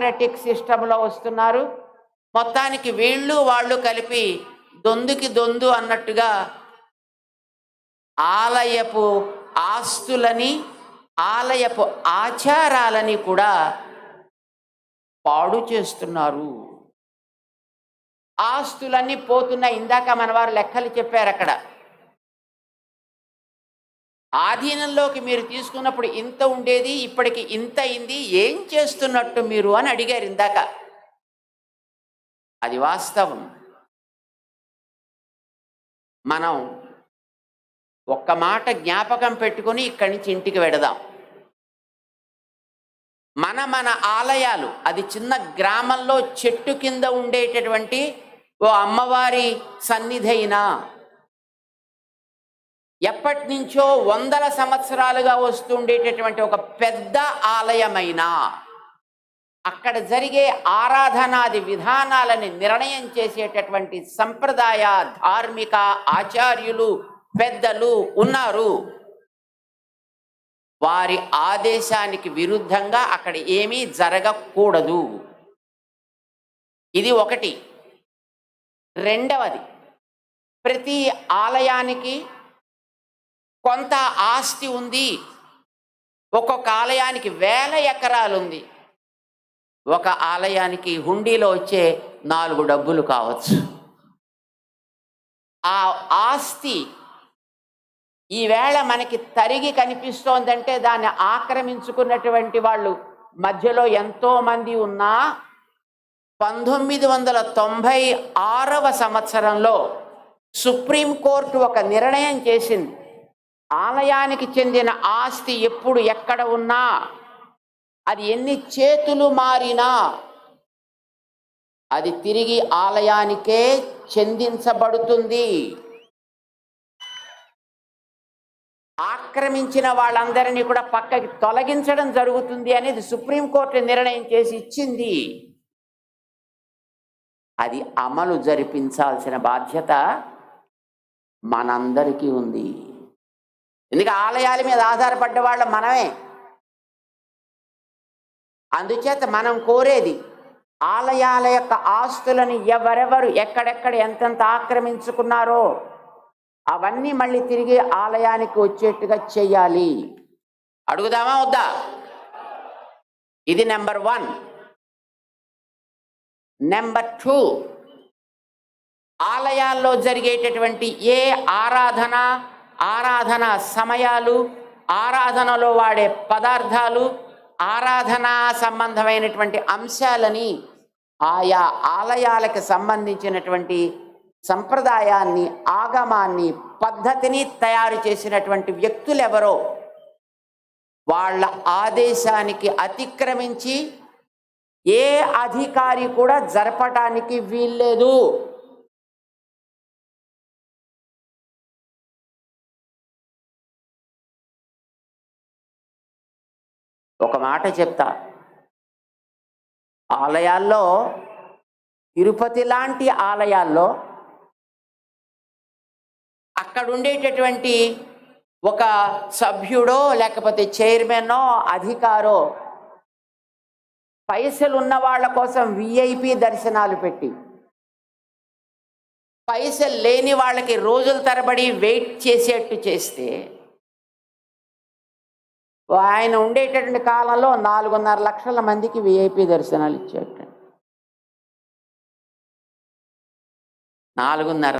Democratic సిస్టంలో వస్తున్నారు. మొత్తానికి వీళ్ళు వాళ్ళు కలిపి దొందుకి దొందు అన్నట్టుగా ఆలయపు ఆస్తులని ఆలయపు ఆచారాలని కూడా పాడు చేస్తున్నారు. ఆస్తులన్నీ పోతున్నాయి. ఇందాక మన వారు లెక్కలు చెప్పారు అక్కడ ఆధీనంలోకి మీరు తీసుకున్నప్పుడు ఇంత ఉండేది ఇప్పటికి ఇంత అయింది ఏం చేస్తున్నట్టు మీరు అని అడిగారు ఇందాక. అది వాస్తవం. మనం ఒక్క మాట జ్ఞాపకం పెట్టుకొని ఇక్కడి నుంచి ఇంటికి వెడదాం. మన మన ఆలయాలు అది చిన్న గ్రామంలో చెట్టు కింద ఉండేటటువంటి ఓ అమ్మవారి సన్నిధి అయినా ఎప్పటి నుంచో వందల సంవత్సరాలుగా వస్తుండేటటువంటి ఒక పెద్ద ఆలయమైన అక్కడ జరిగే ఆరాధనాది విధానాలని నిర్ణయం చేసేటటువంటి సంప్రదాయ ధార్మిక ఆచార్యులు పెద్దలు ఉన్నారు. వారి ఆదేశానికి విరుద్ధంగా అక్కడ ఏమీ జరగకూడదు. ఇది ఒకటి. రెండవది. ప్రతి ఆలయానికి కొంత ఆస్తి ఉంది. ఒక్కొక్క ఆలయానికి వేల ఎకరాలు ఉంది ఒక ఆలయానికి హుండీలో వచ్చే నాలుగు డబ్బులు కావచ్చు. ఆ ఆస్తి ఈవేళ మనకి తరిగి కనిపిస్తోందంటే దాన్ని ఆక్రమించుకున్నటువంటి వాళ్ళు మధ్యలో ఎంతోమంది ఉన్నా పంతొమ్మిది వందల తొంభై ఆరవ సంవత్సరంలో సుప్రీంకోర్టు ఒక నిర్ణయం చేసింది. ఆలయానికి చెందిన ఆస్తి ఎప్పుడు ఎక్కడ ఉన్నా అది ఎన్ని చేతులు మారినా అది తిరిగి ఆలయానికే చెందించబడుతుంది. ఆక్రమించిన వాళ్ళందరినీ కూడా పక్కకి తొలగించడం జరుగుతుంది అనేది సుప్రీంకోర్టు నిర్ణయం చేసి ఇచ్చింది. అది అమలు జరిపించాల్సిన బాధ్యత మనందరికీ ఉంది. ఎందుకు ఆలయాల మీద ఆధారపడ్డ వాళ్ళ మనమే? అందుచేత మనం కోరేది ఆలయాల యొక్క ఆస్తులను ఎవరెవరు ఎక్కడెక్కడ ఎంతెంత ఆక్రమించుకున్నారో అవన్నీ మళ్ళీ తిరిగి ఆలయానికి వచ్చేట్టుగా చెయ్యాలి అడుగుదామా వద్దా? ఇది నెంబర్ వన్. Number two. ఆలయాల్లో జరిగేటటువంటి ఏ ఆరాధన ఆరాధన సమయాలు ఆరాధనలో వాడే పదార్థాలు ఆరాధనా సంబంధమైనటువంటి అంశాలని ఆయా ఆలయాలకు సంబంధించినటువంటి సంప్రదాయాన్ని ఆగమాన్ని పద్ధతిని తయారు చేసినటువంటి వ్యక్తులు ఎవరో వాళ్ళ ఆదేశానికి అతిక్రమించి ఏ అధికారి కూడా జరపటానికి వీల్లేదు. ఒక మాట చెప్తా. ఆలయాల్లో తిరుపతి లాంటి ఆలయాల్లో అక్కడ ఉండేటటువంటి ఒక సభ్యుడో లేకపోతే చైర్మనో అధికారో పైసలు ఉన్న వాళ్ళ కోసం విఐపి దర్శనాలు పెట్టి పైసలు లేని వాళ్ళకి రోజుల తరబడి వెయిట్ చేసేట్టు చేస్తే ఆయన ఉండేటటువంటి కాలంలో నాలుగున్నర లక్షల మందికి విఐపి దర్శనాలు ఇచ్చేటండి నాలుగున్నర